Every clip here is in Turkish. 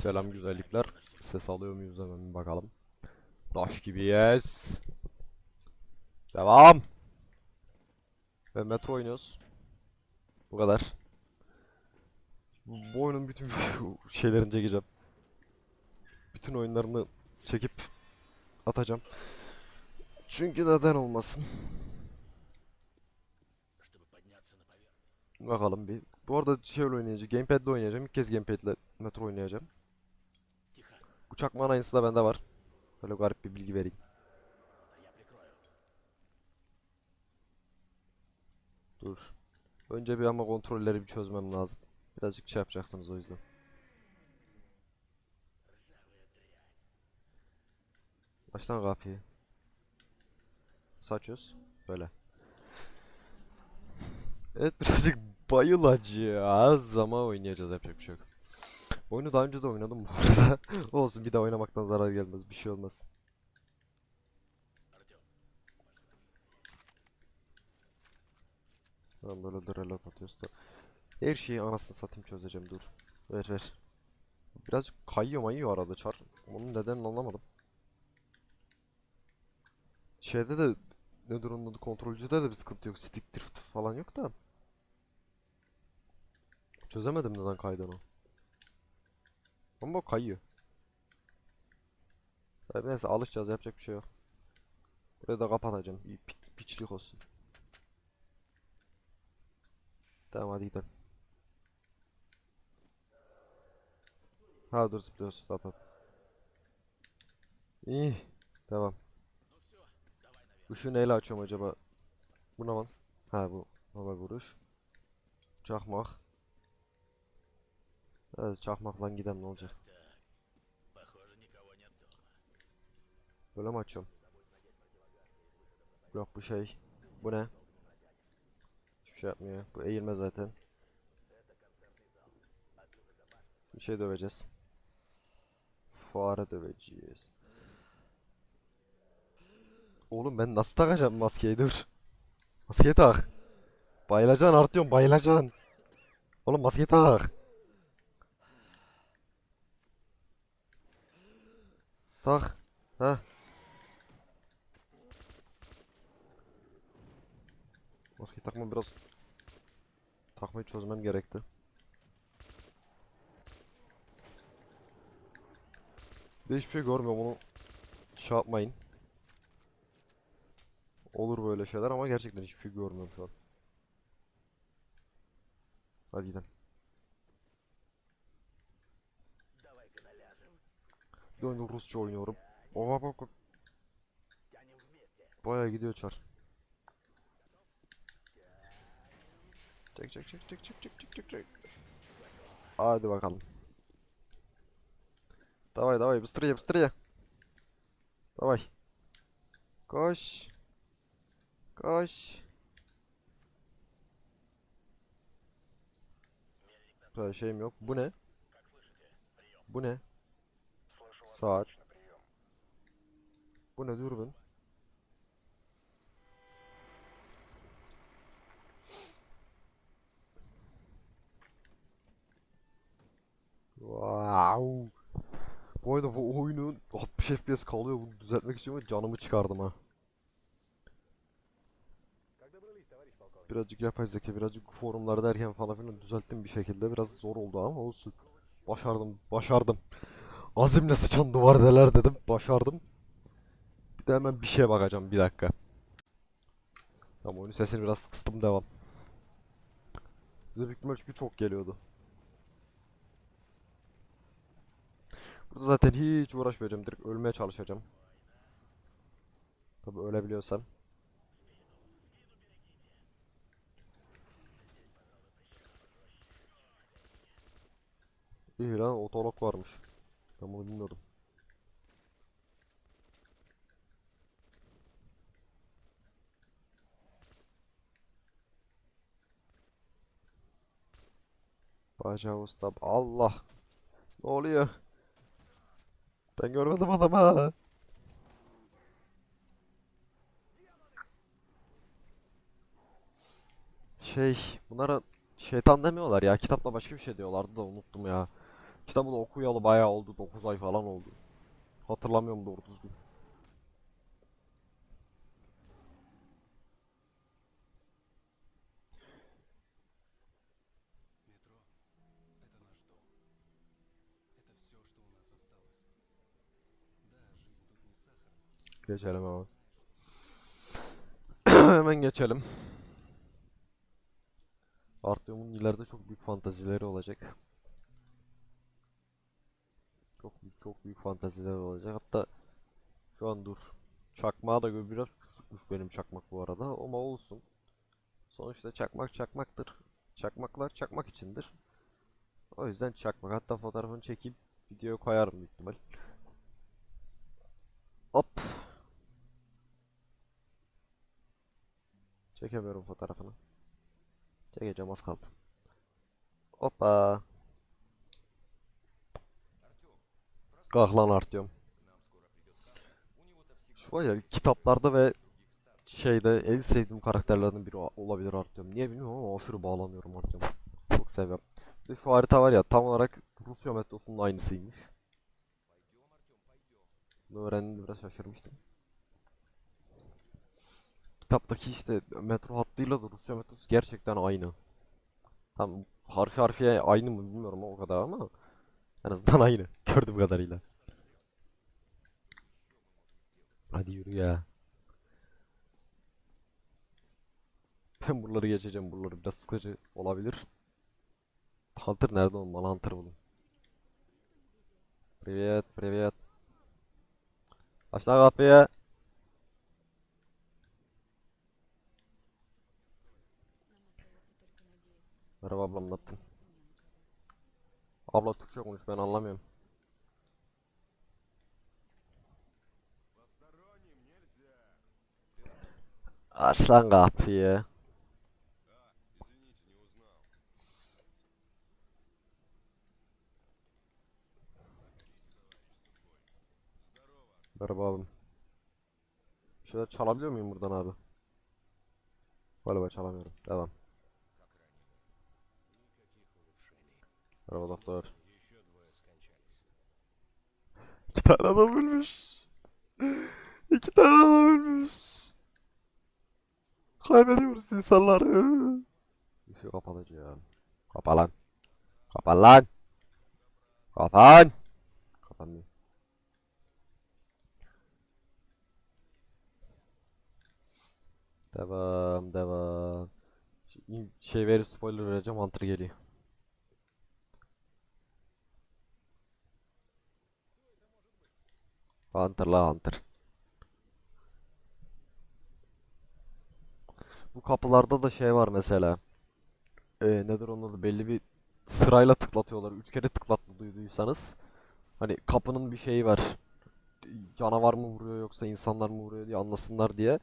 Selam güzellikler. Ses alıyor muyuz hemen bakalım. Taş gibiyiz. Devam. Ve metro oynuyoruz. Bu kadar. Bu oyunun bütün şeylerini çekeceğim. Bütün oyunlarını çekip atacağım. Çünkü neden olmasın. Bakalım bir. Bu arada şöyle oynayacağım. Gamepad'le oynayacağım. İlk kez Gamepad'le Metro oynayacağım. Uçak manayısı da bende var. Böyle garip bir bilgi vereyim. Dur. Önce bir ama kontrolleri bir çözmem lazım. Birazcık şey yapacaksınız o yüzden. Baştan kapıyı. Saçıyoruz. Böyle. Evet birazcık bayılacağız ama oynayacağız yapacak bir şey yok. Oyunu daha önce de oynadım bu arada. Olsun bir daha oynamaktan zarar gelmez bir şey olmaz. Tamam böyle de reload atıyoruz da. Her şeyi anasını satayım çözeceğim dur. Ver ver. Birazcık kayıyor mayıyor arada çar. Onun nedenini anlamadım. Şeyde de nedir onun adı kontrolcüde de bir sıkıntı yok. Stick drift falan yok da. Çözemedim neden kaydığını. Ama kayıyor. Tabii neyse alışacağız yapacak bir şey yok. Burayı da kapatacağım. Bir pi piçlik olsun. Tamam hadi gidelim. Ha dur zıplıyoruz. Tamam tamam. İyi. Devam. Işığı neyle açıyorum acaba? Bu ne lan? Ha bu. Hava vuruş. Çakmak. Evet çakmakla gidem ne olacak. Böyle mi açıyorum? Yok bu şey. Bu ne? Hiçbir şey yapmıyor. Bu eğilme zaten. Bir şey döveceğiz. Fare döveceğiz. Oğlum ben nasıl takacağım maskeyi dur. Maskeyi tak. Bayılacaksın artıyorum bayılacaksın. Oğlum maskeyi tak. Tak. Ha. Maskeyi takma biraz takmayı çözmem gerekti. Bir de hiçbir şey görmüyorum onu şey yapmayın. Olur böyle şeyler ama gerçekten hiçbir şey görmüyorum şu an. Hadi gidelim. Bir de oyunda Rusça oynuyorum. Oha bak bak. Тянем вместе. Bayağı gidiyor çar. Çek çek çek çek çek çek çek çek çek. Hadi bakalım. Давай, давай, быстрее, быстрее. Давай. Koş. Koş. Böyle şeyim yok. Bu ne? Bu ne? Saat. Bu ne dürbün? Wow. Bu arada bu oyunun 60 FPS kalıyor. Bunu düzeltmek için canımı çıkardım ha. Birazcık yapay zeka, birazcık forumlar derken falan filan düzelttim bir şekilde. Biraz zor oldu ama olsun. Başardım, başardım. Azimle sıçan duvar deler dedim. Başardım. Bir de hemen bir şeye bakacağım bir dakika. Tamam oyunun sesini biraz kıstım devam. Bize büyük çünkü çok geliyordu. Burada zaten hiç uğraşmayacağım. Direkt ölmeye çalışacağım. Tabii ölebiliyorsam. İyi lan otolog varmış. Ben bunu bilmiyordum. Bacağı usta. Allah. Ne oluyor? Ben görmedim adamı. Şey, bunlara şeytan demiyorlar ya. Kitapta başka bir şey diyorlardı da unuttum ya. Kitabını okuyalı bayağı oldu. 9 ay falan oldu. Hatırlamıyorum doğru düzgün. Geçelim hemen. hemen geçelim. Artyom'un ileride çok büyük fantazileri olacak. Çok büyük, çok büyük fantazileri olacak. Hatta şu an dur. Çakmağa da biraz küçükmüş benim çakmak bu arada ama olsun. Sonuçta çakmak çakmaktır. Çakmaklar çakmak içindir. O yüzden çakmak. Hatta fotoğrafını çekip videoya koyarım büyük ihtimal. Hop. Çekemiyorum fotoğrafını. Çekeceğim az kaldı. Hoppa. Kalk lan Artyom. Şu var ya kitaplarda ve şeyde en sevdiğim karakterlerden biri olabilir Artyom. Niye bilmiyorum ama aşırı bağlanıyorum Artyom'a. Çok seviyorum. Bir şu harita var ya tam olarak Rusya metrosunun aynısıymış. Bunu öğrendiğimde biraz şaşırmıştım. Kitaptaki işte metro hattıyla da Rusya metrosu gerçekten aynı. Tam harfi harfiye aynı mı bilmiyorum o kadar ama en azından aynı. Gördüğüm kadarıyla. Hadi yürü ya. Ben buraları geçeceğim. Buraları biraz sıkıcı olabilir. Hunter nerede olmalı? Hunter bulun. Privet, privet. Aşağı kapıyı. Merhaba ablam, ne yaptın? Abla Türkçe konuş ben anlamıyorum. Aç lan kapıyı. Merhaba abim. Bir şeyler çalabiliyor muyum buradan abi? Galiba çalamıyorum. Devam. Merhaba doktor. İki tane adam ölmüş. İki tane adam ölmüş. Kaybediyoruz insanları. Işığı kapatacağım. Kapa lan. Kapa lan. Kapan. Kapanmıyor. Devam, devam. Şey, şey verip spoiler vereceğim. Hunter geliyor. Hunter la Hunter. Bu kapılarda da şey var mesela. Ee, nedir onun adı? Belli bir sırayla tıklatıyorlar. Üç kere tıklatma duyduysanız. Hani kapının bir şeyi var. Canavar mı vuruyor yoksa insanlar mı vuruyor diye anlasınlar diye.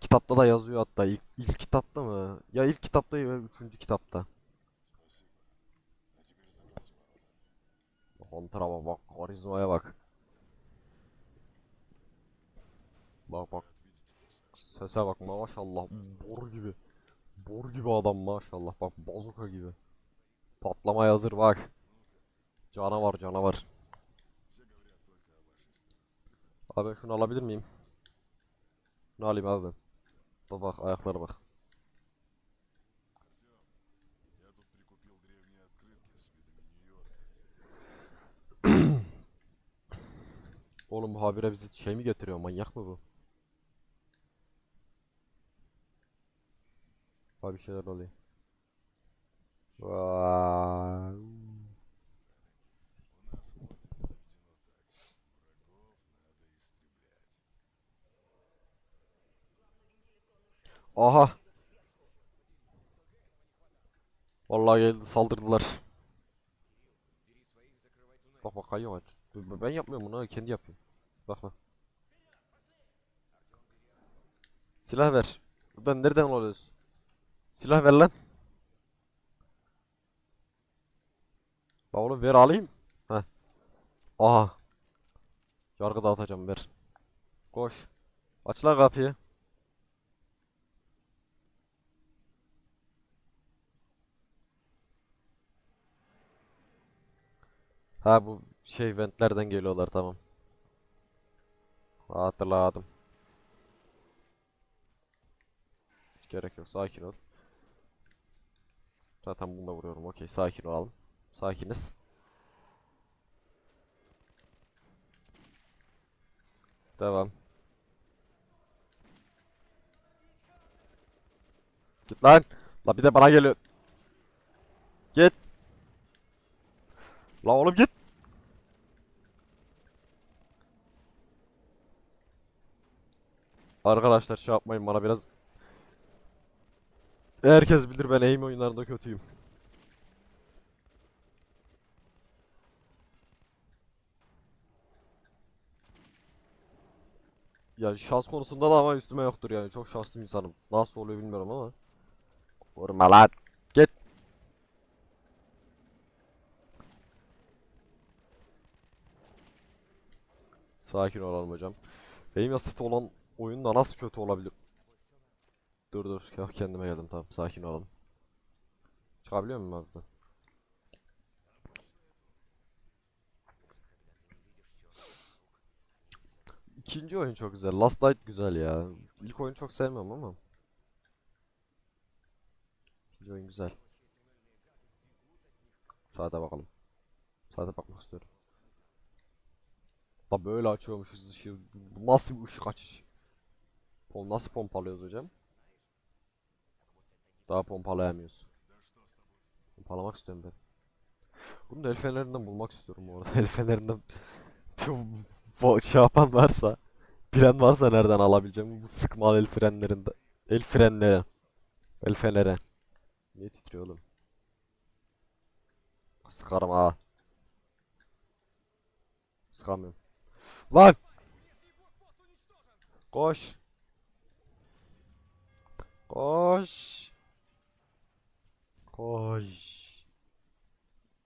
Kitapta da yazıyor hatta. İlk, ilk kitapta mı? Ya ilk kitapta ya üçüncü kitapta. Hunter'a bak. Karizmaya bak. Bak bak. Sese bak maşallah. Hmm. Bor gibi. Bor gibi adam maşallah. Bak bazuka gibi. Patlamaya hazır bak. Canavar canavar. Abi şunu alabilir miyim? Şunu alayım abi ben. Bak bak ayaklara bak. Oğlum bu habire bizi şey mi getiriyor manyak mı bu? Abi bir şeyler oluyor. Aha. Vallahi geldi saldırdılar. Bak bak kayıyor aç. Ben yapmıyorum bunu kendi yapıyor. Bak bak. Silah ver. Buradan nereden alıyoruz? Silah ver lan. La oğlum ver alayım. Heh. Aha. Yargı dağıtacağım ver. Koş. Aç lan kapıyı. Ha bu şey ventlerden geliyorlar tamam. Hatırladım. Hiç gerek yok sakin ol. Zaten bunu da vuruyorum okey sakin olalım. Sakiniz. Devam. Git lan. La bir de bana geliyor. Git. La oğlum git. Arkadaşlar şey yapmayın bana biraz. Herkes bilir ben aim oyunlarında kötüyüm. Ya şans konusunda da ama üstüme yoktur yani. Çok şanslı bir insanım. Nasıl oluyor bilmiyorum ama. Vurma lan. Git. Sakin olalım hocam. Aim assist olan oyunda nasıl kötü olabilir? Dur dur. Kendime geldim tamam. Sakin olalım. Çıkabiliyor muyum abi? İkinci oyun çok güzel. Last Light güzel ya. İlk oyunu çok sevmem ama. İkinci oyun güzel. Saate bakalım. Saate bakmak istiyorum. Da böyle açıyormuşuz ışığı. Bu nasıl bir ışık açış? Pom nasıl pompalıyoruz hocam? Daha pompalayamıyoruz. Pompalamak istiyorum ben. Bunu da el fenerinden bulmak istiyorum bu arada. El fenerinden şey yapan varsa, bilen varsa nereden alabileceğim bu sıkmalı el frenlerinde. El frenleri. El feneri. Niye titriyor oğlum? Sıkarım ha. Sıkamıyorum. Lan! Koş! Koş! Koş!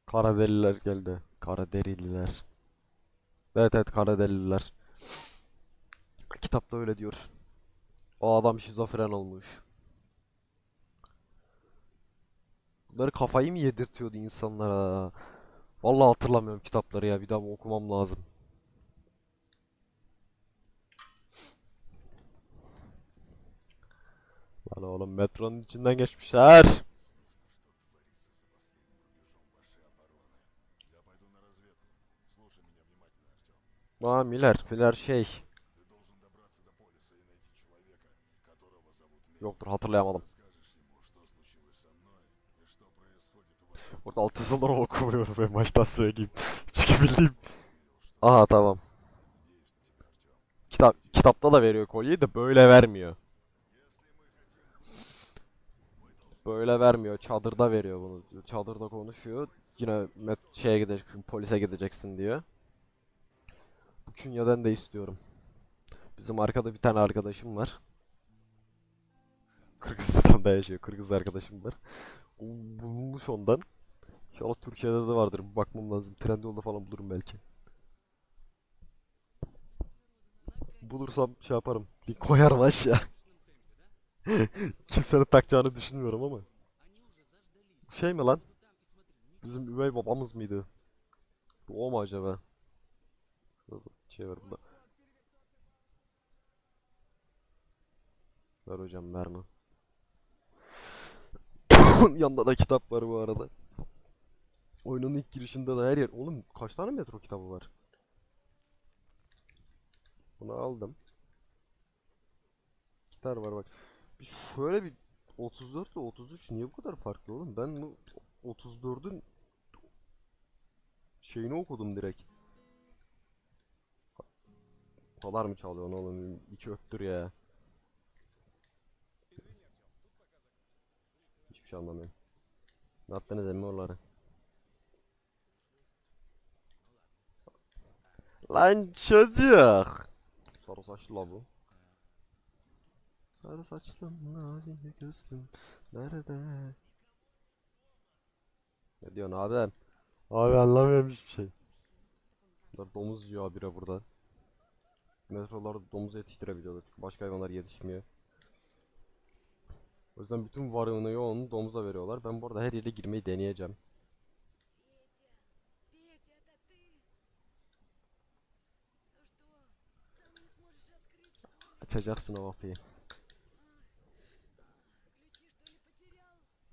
Karaderililer geldi. Karaderililer. Evet evet Karaderililer. Kitapta öyle diyor. O adam şizofren olmuş. Bunları kafayı mı yedirtiyordu insanlara? Vallahi hatırlamıyorum kitapları ya. Bir daha okumam lazım. Lan oğlum metronun içinden geçmişler. Aa Miller, Miller şey. Yoktur hatırlayamadım. Orada alt yazıları okumuyorum ben baştan söyleyeyim. Çıkabildiğim. Aha tamam. Kitap, kitapta da veriyor kolyeyi de böyle vermiyor. Böyle vermiyor. Çadırda veriyor bunu. Çadırda konuşuyor. Yine şeye gideceksin, polise gideceksin diyor. Bu künyeden de istiyorum. Bizim arkada bir tane arkadaşım var. Kırgızistan'da yaşıyor. Kırgız arkadaşım var. O bulunmuş ondan. İnşallah Türkiye'de de vardır. Bakmam lazım. Trendyol'da falan bulurum belki. Bulursam şey yaparım. Link koyarım aşağı. Kimsenin takacağını düşünmüyorum ama. Şey mi lan? Bizim üvey babamız mıydı? Bu o mu acaba? Şey var burada. Ver hocam verme. Yanında da kitap var bu arada. Oyunun ilk girişinde de her yer. Oğlum kaç tane metro kitabı var? Bunu aldım. Gitar var bak. Bir şöyle bir 34 ile 33 niye bu kadar farklı oğlum? Ben bu 34'ün şeyini okudum direkt. Kadar mı çalıyor oğlum? İki öttür ya. Hiçbir şey anlamıyorum. Ne yaptınız emmi oraları? Lan çocuk. Sarı saçlı la bu. Sarı saçlım, mavi gözlüm, nerede? Ne diyorsun abi? Abi anlamıyorum hiçbir şey. Bunlar domuz yiyor habire burada metrolarda domuz yetiştirebiliyorlar. Çünkü başka hayvanlar yetişmiyor. O yüzden bütün varını yoğunu domuza veriyorlar. Ben bu arada her yere girmeyi deneyeceğim. Açacaksın o kapıyı.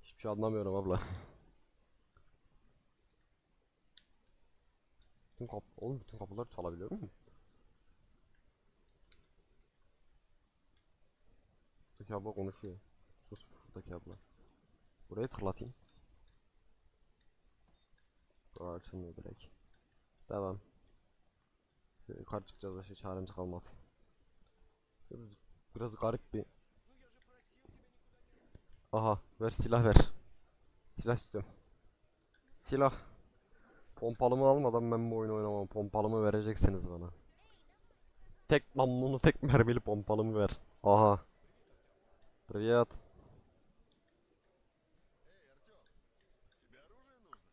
Hiçbir şey anlamıyorum abla. bütün kap oğlum bütün kapıları çalabiliyor muyum? Buradaki abla konuşuyor. Sus şuradaki abla. Burayı tıklatayım. Bura açılmıyor direkt. Devam. Şöyle yukarı çıkacağız başka çaremiz kalmadı. Biraz, biraz garip bir... Aha ver silah ver. Silah istiyorum. Silah. Pompalımı almadan ben bu oyunu oynamam. Pompalımı vereceksiniz bana. Tek namlulu tek mermili pompalımı ver. Aha. Привет.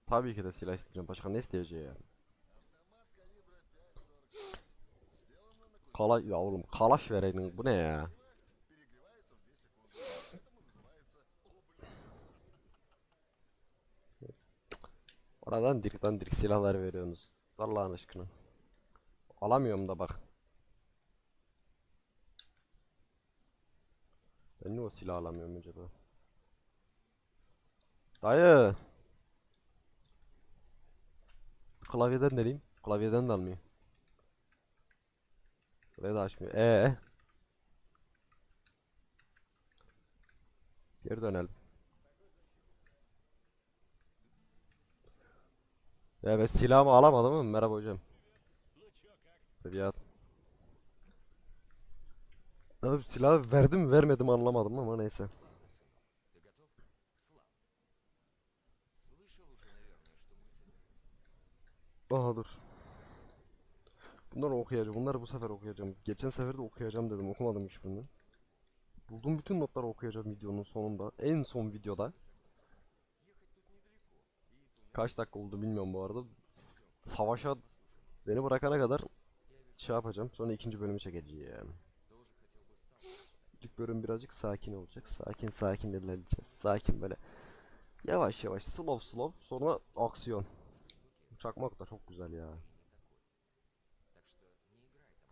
Tabii ki de silah isteyeceğim. Başka ne isteyeceğim? Kala ya oğlum kalaş vereydin. Bu ne ya? Oradan dirikten dirik silahlar veriyorsunuz. Allah'ın aşkına. Alamıyorum da bak. Ben niye o silah alamıyorum acaba? Dayı. Klavyeden deneyim. Klavyeden de almıyor. Buraya da açmıyor. Ee. Geri dönelim. Ya ben silahımı alamadım mı? Merhaba hocam. Tabii Abi silahı verdim vermedim anlamadım ama neyse. Aha dur. Bunlar okuyacağım. Bunları bu sefer okuyacağım. Geçen sefer de okuyacağım dedim. Okumadım hiçbirini. Bulduğum bütün notları okuyacağım videonun sonunda. En son videoda. Kaç dakika oldu bilmiyorum bu arada. Savaşa beni bırakana kadar şey yapacağım. Sonra ikinci bölümü çekeceğim. İlk bölüm birazcık sakin olacak. Sakin sakin ilerleyeceğiz. Sakin böyle. Yavaş yavaş slow slow sonra aksiyon. Çakmak da çok güzel ya.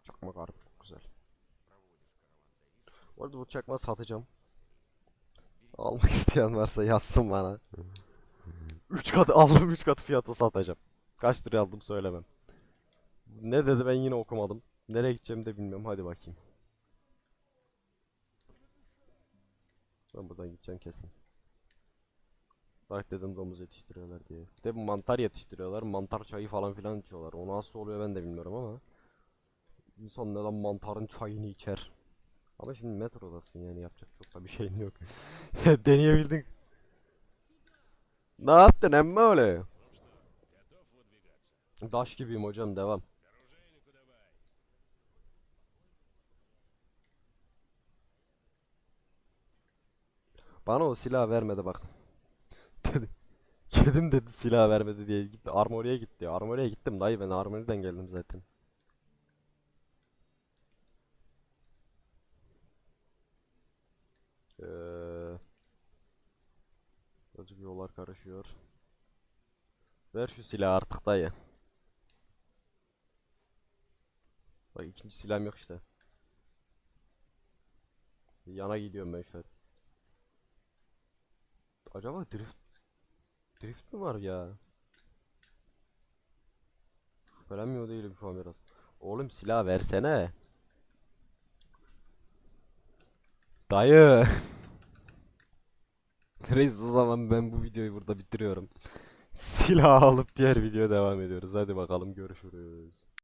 Çakmak harbi çok güzel. Bu arada bu çakmağı satacağım. Almak isteyen varsa yazsın bana. 3 kat aldım 3 kat fiyatı satacağım. Kaç liraya aldım söylemem. Ne dedi ben yine okumadım. Nereye gideceğimi de bilmiyorum. Hadi bakayım. Ben buradan gideceğim kesin. Bak dedim domuz yetiştiriyorlar diye. Bir de mantar yetiştiriyorlar. Mantar çayı falan filan içiyorlar. O nasıl oluyor ben de bilmiyorum ama. İnsan neden mantarın çayını içer? Ama şimdi metrodasın yani yapacak çok da bir şeyin yok. Deneyebildin. Ne yaptın emmi öyle? Daş gibiyim hocam devam. Bana o silah vermedi bak. Dedi. Kedim dedi silah vermedi diye gitti. Armory'e gitti. Armory'e gittim dayı ben Armory'den geldim zaten. Ee, yollar karışıyor. Ver şu silahı artık dayı. Bak ikinci silahım yok işte. Yana gidiyorum ben şu an. Acaba drift drift mi var ya? Şüphelenmiyor değilim şu an biraz. Oğlum silah versene. Dayı. Reis o zaman ben bu videoyu burada bitiriyorum. Silah alıp diğer videoya devam ediyoruz. Hadi bakalım görüşürüz.